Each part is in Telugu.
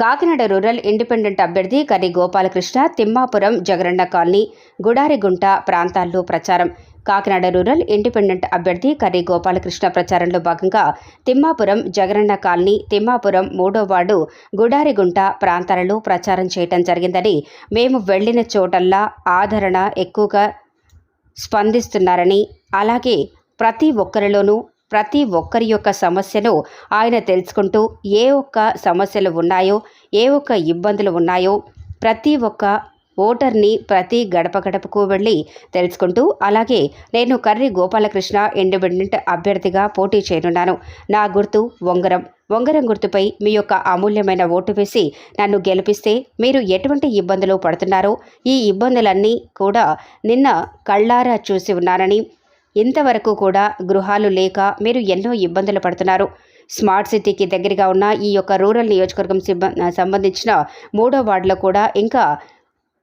కాకినాడ రూరల్ ఇండిపెండెంట్ అభ్యర్థి కర్రి గోపాలకృష్ణ తిమ్మాపురం జగరన్న కాలనీ గుడారిగుంట ప్రాంతాల్లో ప్రచారం. కాకినాడ రూరల్ ఇండిపెండెంట్ అభ్యర్థి కర్రి గోపాలకృష్ణ ప్రచారంలో భాగంగా తిమ్మాపురం జగరన్న కాలనీ తిమ్మాపురం మూడో వార్డు గుడారిగుంట ప్రాంతాలలో ప్రచారం చేయటం జరిగిందని మేము వెళ్ళిన చోటల్లా ఆదరణ ఎక్కువగా స్పందిస్తున్నారని అలాగే ప్రతి ఒక్కరిలోనూ ప్రతి ఒక్కరి యొక్క సమస్యను ఆయన తెలుసుకుంటూ ఏ ఒక్క సమస్యలు ఉన్నాయో ఏ ఒక్క ఇబ్బందులు ఉన్నాయో ప్రతి ఒక్క ఓటర్ని ప్రతి గడప గడపకు వెళ్ళి తెలుసుకుంటూ అలాగే నేను కర్రి గోపాలకృష్ణ ఇండిపెండెంట్ అభ్యర్థిగా పోటీ చేయనున్నాను. నా గుర్తు ఉంగరం. ఉంగరం గుర్తుపై మీ యొక్క అమూల్యమైన ఓటు వేసి నన్ను గెలిపిస్తే మీరు ఎటువంటి ఇబ్బందులు పడుతున్నారో ఈ ఇబ్బందులన్నీ కూడా నిన్న కళ్ళారా చూసి ఉన్నానని ఇంతవరకు కూడా గృహాలు లేక మీరు ఎన్నో ఇబ్బందులు పడుతున్నారు. స్మార్ట్ సిటీకి దగ్గరగా ఉన్న ఈ యొక్క రూరల్ నియోజకవర్గం సంబంధించిన మూడో వార్డులో కూడా ఇంకా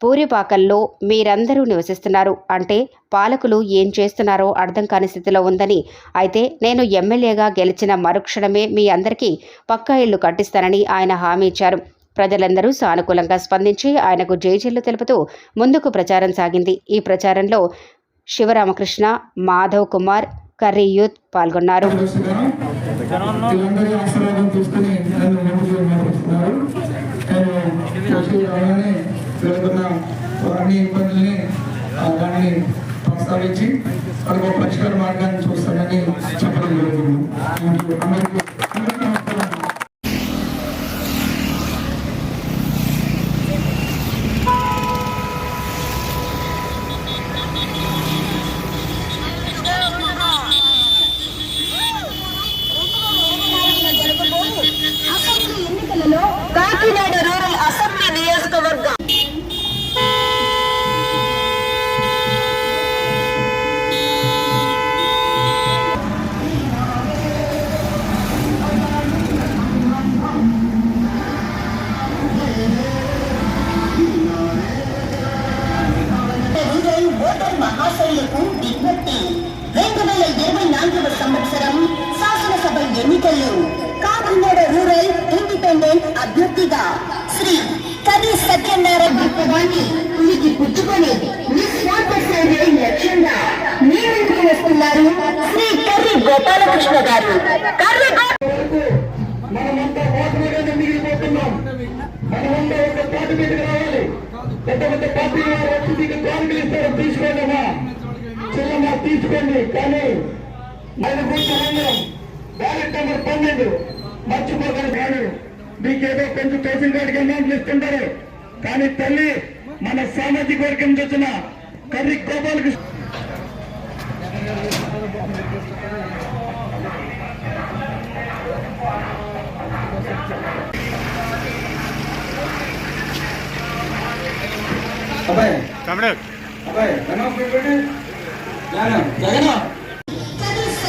పూరిపాకల్లో మీరందరూ నివసిస్తున్నారు. అంటే పాలకులు ఏం చేస్తున్నారో అర్థం కాని స్థితిలో ఉందని అయితే నేను ఎమ్మెల్యేగా గెలిచిన మరుక్షణమే మీ అందరికీ పక్కా ఇళ్ళు కట్టిస్తానని ఆయన హామీ ఇచ్చారు. ప్రజలందరూ సానుకూలంగా స్పందించి ఆయనకు జైజీలు తెలుపుతూ ముందుకు ప్రచారం సాగింది. ఈ ప్రచారంలో శివరామకృష్ణ మాధవ్ కుమార్ కర్రీ యూత్ పాల్గొన్నారు. ప్రస్తావించి ఒక పరిష్కార మార్గాన్ని చూస్తామని చెప్పడం జరుగుతుంది ఎన్నికల్లో కాకినాడ రూరల్ ఇండిపెండెంట్ అభ్యర్థిగా శ్రీ కవి సత్యనారాయణ విప్లవాన్ని ఉనికి పుచ్చుకొని లక్ష్యంగా మీ ముందుకు వస్తున్నారు? శ్రీ గోపాలకృష్ణ గారు. మనమంతా మిగిలిపోతున్నాం. మనమంతా ఒక పార్టీ మీదకి రావాలి. పెద్ద పెద్ద పార్టీ వారు వచ్చి మీకు కానుకలు ఇస్తారు తీసుకోండి అమ్మా. చిన్నమ్మా తీసుకోండి కానీ ఆయన బ్యాలెట్ నెంబర్ పన్నెండు. మర్చిపోకండి కానీ మీకేదో కొంచెం కేసులు కాడికి అమౌంట్లు ఇస్తుంటారు. కానీ తల్లి మన సామాజిక వర్గం నుంచి వచ్చిన కర్రీ గోపాలకృష్ణ అబ్బాయి. అబ్బాయి జగన్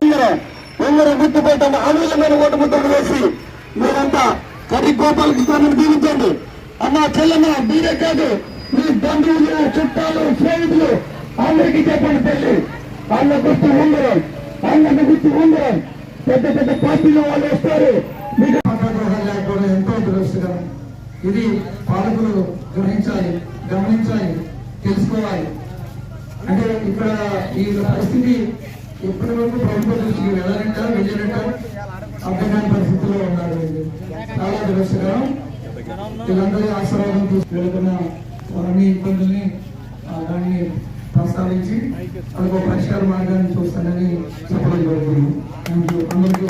అందరం ఉంగరం గుర్తుపెట్టిన అమూల్యమైన ఓటు ముద్దలు వేసి మీరంతా కర్రీ గోపాలకృష్ణను దీవించండి. అన్న చెల్లెమ్మ మీరే కాదు మీ బంధువులు చుట్టాలు స్నేహితులు అందరికీ చెప్పండి తల్లి. అన్న గుర్తు ఉంగరం అన్నకు గుర్తు ఉంగరం. పెద్ద పెద్ద పార్టీలో వాళ్ళు వస్తారు. మీకు ఇది పాలకులు గ్రహించాలి గమనించాలి తెలుసుకోవాలి. అంటే ఇక్కడ ఈ పరిస్థితి ఎప్పటి వరకు ప్రభుత్వం దృష్టికి వెళ్ళాలంటారు వెళ్ళాలంటారు? అర్థం పరిస్థితుల్లో ఉన్నారు చాలా దురదృష్టకరం. వీళ్ళందరూ ఆశీర్వాదం తీసుకెళ్తున్న అన్ని ఇబ్బందుల్ని దాన్ని ప్రస్తావించి వాళ్ళకు పరిష్కార మార్గాన్ని చూస్తానని చెప్పడం జరుగుతుంది. అందరికీ